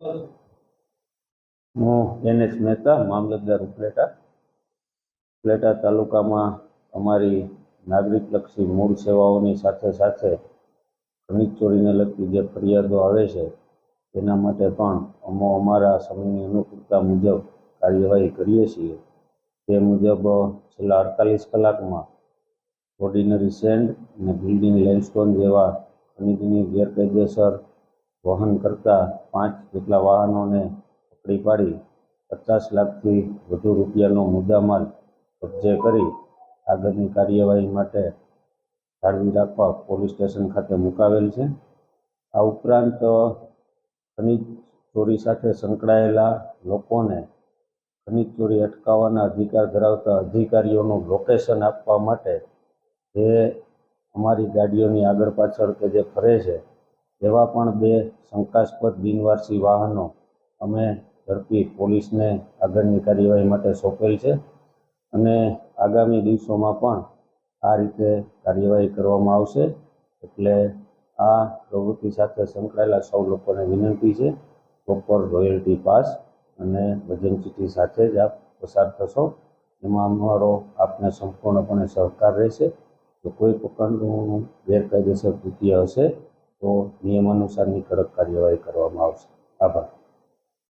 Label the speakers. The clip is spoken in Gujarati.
Speaker 1: હું એન એચ મહેતા, મામલતદાર ઉપલેટા. ઉપલેટા તાલુકામાં અમારી નાગરિકલક્ષી મૂળ સેવાઓની સાથે સાથે ખનિજ ચોરીને લગતી જે ફરિયાદો આવે છે તેના માટે પણ અમો અમારા સમયની અનુકૂળતા મુજબ કાર્યવાહી કરીએ છીએ. તે મુજબ છેલ્લા અડતાલીસ કલાકમાં ઓર્ડિનરી સેન્ડ અને બિલ્ડિંગ લેન્ડસ્ટોન જેવા ખનિજની ગેરકાયદેસર વહન કરતા પાંચ જેટલા વાહનોને પકડી પાડી પચાસ લાખથી વધુ રૂપિયાનો મુદ્દામાલ કબજે કરી આગળની કાર્યવાહી માટે જાળવી રાખવા પોલીસ સ્ટેશન ખાતે મુકાવેલ છે. આ ઉપરાંત ખનિજ ચોરી સાથે સંકળાયેલા લોકોને ખનિજ ચોરી અટકાવવાના અધિકાર ધરાવતા અધિકારીઓનું લોકેશન આપવા માટે જે અમારી ગાડીઓની આગળ પાછળ કે જે ફરે છે એવા પણ બે શંકાસ્પદ બિનવારસી વાહનો અમે ઝડપી પોલીસને આગળની કાર્યવાહી માટે સોંપેલ છે અને આગામી દિવસોમાં પણ આ રીતે કાર્યવાહી કરવામાં આવશે. એટલે આ પ્રવૃત્તિ સાથે સંકળાયેલા સૌ લોકોને વિનંતી છે પ્રોપર રોયલ્ટી પાસ અને વજન ચીઠી સાથે જ આપ પસાર થશો. એમાં અમારો આપને સંપૂર્ણપણે સહકાર રહેશે. જો કોઈ પ્રકારનું ગેરકાયદેસર કૃત્ય હશે તો નિયમાનુસારની કડક કાર્યવાહી કરવામાં આવશે. આભાર.